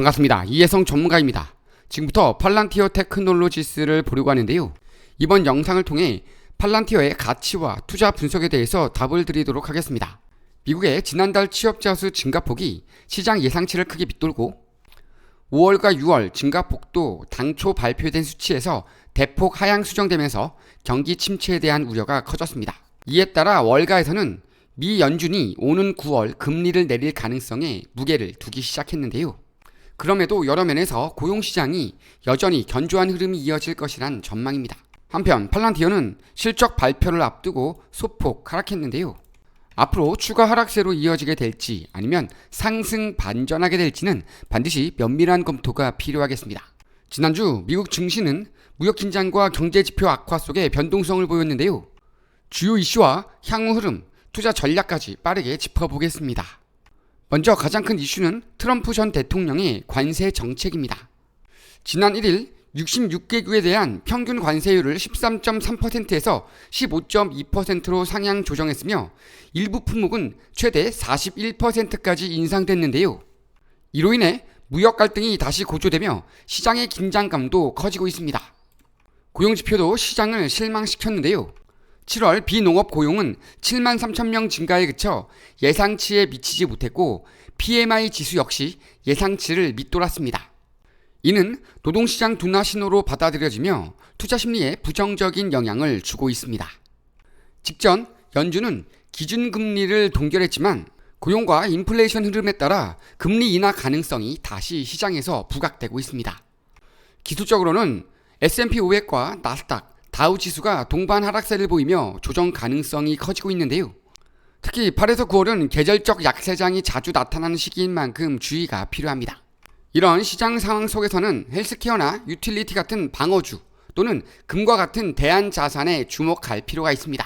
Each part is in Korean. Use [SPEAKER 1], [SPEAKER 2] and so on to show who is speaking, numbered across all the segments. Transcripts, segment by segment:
[SPEAKER 1] 반갑습니다. 이혜성 전문가입니다. 지금부터 팔란티어 테크놀로지스를 보려고 하는데요. 이번 영상을 통해 팔란티어의 가치와 투자 분석에 대해서 답을 드리도록 하겠습니다. 미국의 지난달 취업자 수 증가폭이 시장 예상치를 크게 밑돌고 5월과 6월 증가폭도 당초 발표된 수치에서 대폭 하향 수정되면서 경기 침체에 대한 우려가 커졌습니다. 이에 따라 월가에서는 미 연준이 오는 9월 금리를 내릴 가능성에 무게를 두기 시작했는데요. 그럼에도 여러 면에서 고용시장이 여전히 견조한 흐름이 이어질 것이란 전망입니다. 한편 팔란티어는 실적 발표를 앞두고 소폭 하락했는데요. 앞으로 추가 하락세로 이어지게 될지 아니면 상승 반전하게 될지는 반드시 면밀한 검토가 필요하겠습니다. 지난주 미국 증시는 무역 긴장과 경제 지표 악화 속에 변동성을 보였는데요. 주요 이슈와 향후 흐름, 투자 전략까지 빠르게 짚어보겠습니다. 먼저 가장 큰 이슈는 트럼프 전 대통령의 관세 정책입니다. 지난 1일 66개국에 대한 평균 관세율을 13.3%에서 15.2%로 상향 조정했으며 일부 품목은 최대 41%까지 인상됐는데요. 이로 인해 무역 갈등이 다시 고조되며 시장의 긴장감도 커지고 있습니다. 고용 지표도 시장을 실망시켰는데요. 7월 비농업 고용은 7만 3천 명 증가에 그쳐 예상치에 미치지 못했고 PMI 지수 역시 예상치를 밑돌았습니다. 이는 노동시장 둔화 신호로 받아들여지며 투자 심리에 부정적인 영향을 주고 있습니다. 직전 연준은 기준금리를 동결했지만 고용과 인플레이션 흐름에 따라 금리 인하 가능성이 다시 시장에서 부각되고 있습니다. 기술적으로는 S&P 500과 나스닥, 다우 지수가 동반 하락세를 보이며 조정 가능성이 커지고 있는데요. 특히 8에서 9월은 계절적 약세장이 자주 나타나는 시기인 만큼 주의가 필요합니다. 이런 시장 상황 속에서는 헬스케어나 유틸리티 같은 방어주 또는 금과 같은 대안 자산에 주목할 필요가 있습니다.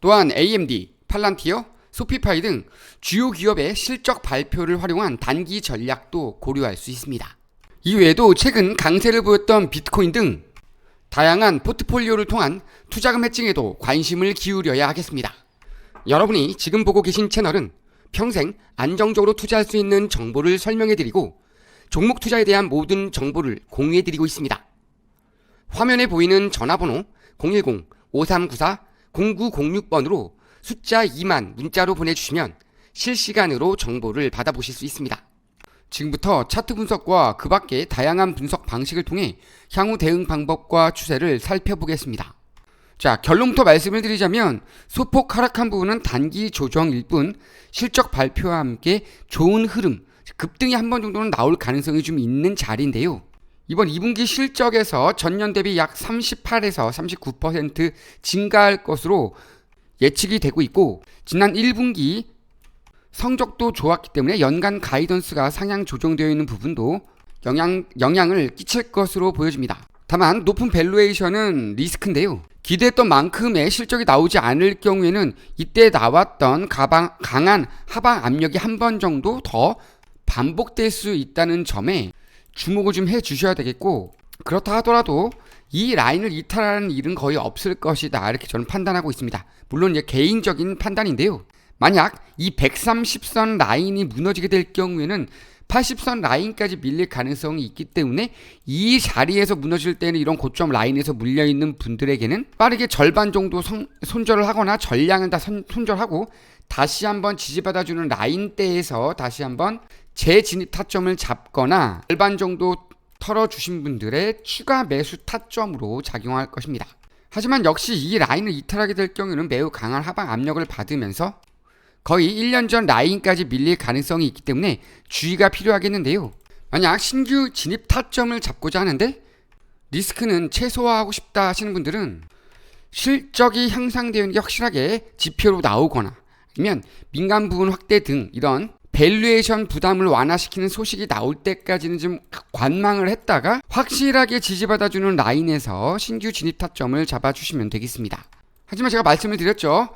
[SPEAKER 1] 또한 AMD, 팔란티어, 소피파이 등 주요 기업의 실적 발표를 활용한 단기 전략도 고려할 수 있습니다. 이외에도 최근 강세를 보였던 비트코인 등 다양한 포트폴리오를 통한 투자금 해칭에도 관심을 기울여야 하겠습니다. 여러분이 지금 보고 계신 채널은 평생 안정적으로 투자할 수 있는 정보를 설명해 드리고 종목 투자에 대한 모든 정보를 공유해 드리고 있습니다. 화면에 보이는 전화번호 010-5394-0906번으로 숫자 2만 문자로 보내주시면 실시간으로 정보를 받아보실 수 있습니다. 지금부터 차트 분석과 그 밖의 다양한 분석 방식을 통해 향후 대응 방법과 추세를 살펴보겠습니다. 자, 결론부터 말씀을 드리자면 소폭 하락한 부분은 단기 조정일 뿐 실적 발표와 함께 좋은 흐름, 급등이 한 번 정도는 나올 가능성이 좀 있는 자리인데요. 이번 2분기 실적에서 전년 대비 약 38에서 39% 증가할 것으로 예측이 되고 있고 지난 1분기 성적도 좋았기 때문에 연간 가이던스가 상향 조정되어 있는 부분도 영향, 영향을 끼칠 것으로 보여집니다. 다만 높은 밸류에이션은 리스크인데요. 기대했던 만큼의 실적이 나오지 않을 경우에는 이때 나왔던 가방, 강한 하방 압력이 한 번 정도 더 반복될 수 있다는 점에 주목을 좀 해 주셔야 되겠고 그렇다 하더라도 이 라인을 이탈하는 일은 거의 없을 것이다 이렇게 저는 판단하고 있습니다. 물론 이제 개인적인 판단인데요. 만약 이 130선 라인이 무너지게 될 경우에는 80선 라인까지 밀릴 가능성이 있기 때문에 이 자리에서 무너질 때는 이런 고점 라인에서 물려 있는 분들에게는 빠르게 절반 정도 성, 손절을 하거나 전량을 다 선, 손절하고 다시 한번 지지받아주는 라인대에서 다시 한번 재진입 타점을 잡거나 절반 정도 털어주신 분들의 추가 매수 타점으로 작용할 것입니다. 하지만 역시 이 라인을 이탈하게 될 경우에는 매우 강한 하방 압력을 받으면서 거의 1년 전 라인까지 밀릴 가능성이 있기 때문에 주의가 필요하겠는데요. 만약 신규 진입 타점을 잡고자 하는데 리스크는 최소화하고 싶다 하시는 분들은 실적이 향상되는 게 확실하게 지표로 나오거나 아니면 민간 부분 확대 등 이런 밸류에이션 부담을 완화시키는 소식이 나올 때까지는 좀 관망을 했다가 확실하게 지지받아주는 라인에서 신규 진입 타점을 잡아주시면 되겠습니다. 하지만 제가 말씀을 드렸죠.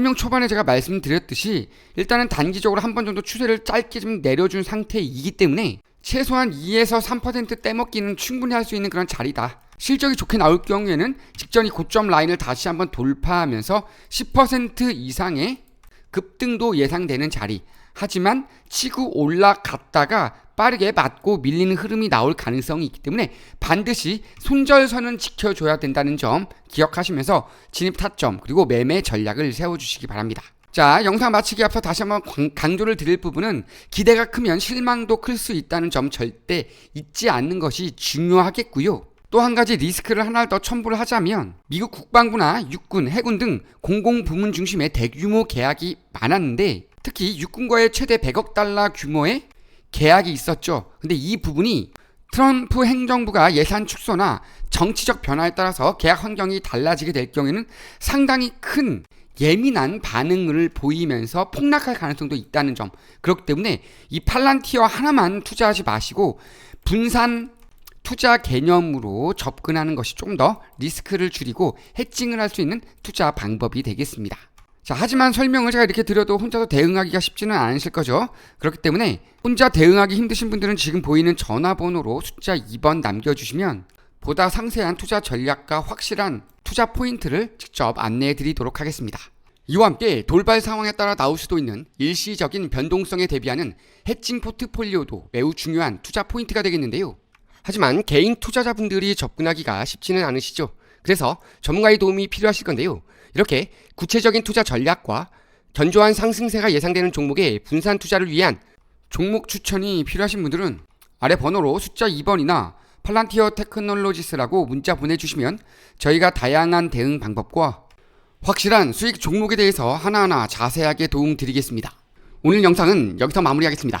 [SPEAKER 1] 설명 초반에 제가 말씀드렸듯이 일단은 단기적으로 한 번 정도 추세를 짧게 좀 내려준 상태이기 때문에 최소한 2에서 3% 떼먹기는 충분히 할 수 있는 그런 자리다. 실적이 좋게 나올 경우에는 직전이 고점 라인을 다시 한번 돌파하면서 10% 이상의 급등도 예상되는 자리. 하지만 치고 올라갔다가 빠르게 맞고 밀리는 흐름이 나올 가능성이 있기 때문에 반드시 손절선은 지켜줘야 된다는 점 기억하시면서 진입 타점 그리고 매매 전략을 세워주시기 바랍니다. 자, 영상 마치기 앞서 다시 한번 광- 강조를 드릴 부분은 기대가 크면 실망도 클 수 있다는 점 절대 잊지 않는 것이 중요하겠고요. 또 한 가지 리스크를 하나 더 첨부를 하자면 미국 국방부나 육군, 해군 등 공공 부문 중심의 대규모 계약이 많았는데 특히 육군과의 최대 100억 달러 규모의 계약이 있었죠. 근데 이 부분이 트럼프 행정부가 예산 축소나 정치적 변화에 따라서 계약 환경이 달라지게 될 경우에는 상당히 큰 예민한 반응을 보이면서 폭락할 가능성도 있다는 점. 그렇기 때문에 이 팔란티어 하나만 투자하지 마시고 분산 투자 개념으로 접근하는 것이 좀 더 리스크를 줄이고 해칭을 할 수 있는 투자 방법이 되겠습니다. 자, 하지만 설명을 제가 이렇게 드려도 혼자서 대응하기가 쉽지는 않으실 거죠. 그렇기 때문에 혼자 대응하기 힘드신 분들은 지금 보이는 전화번호로 숫자 2번 남겨주시면 보다 상세한 투자 전략과 확실한 투자 포인트를 직접 안내해 드리도록 하겠습니다. 이와 함께 돌발 상황에 따라 나올 수도 있는 일시적인 변동성에 대비하는 해칭 포트폴리오도 매우 중요한 투자 포인트가 되겠는데요. 하지만 개인 투자자분들이 접근하기가 쉽지는 않으시죠. 그래서 전문가의 도움이 필요하실 건데요. 이렇게 구체적인 투자 전략과 견조한 상승세가 예상되는 종목의 분산 투자를 위한 종목 추천이 필요하신 분들은 아래 번호로 숫자 2번이나 팔란티어 테크놀로지스라고 문자 보내주시면 저희가 다양한 대응 방법과 확실한 수익 종목에 대해서 하나하나 자세하게 도움 드리겠습니다. 오늘 영상은 여기서 마무리하겠습니다.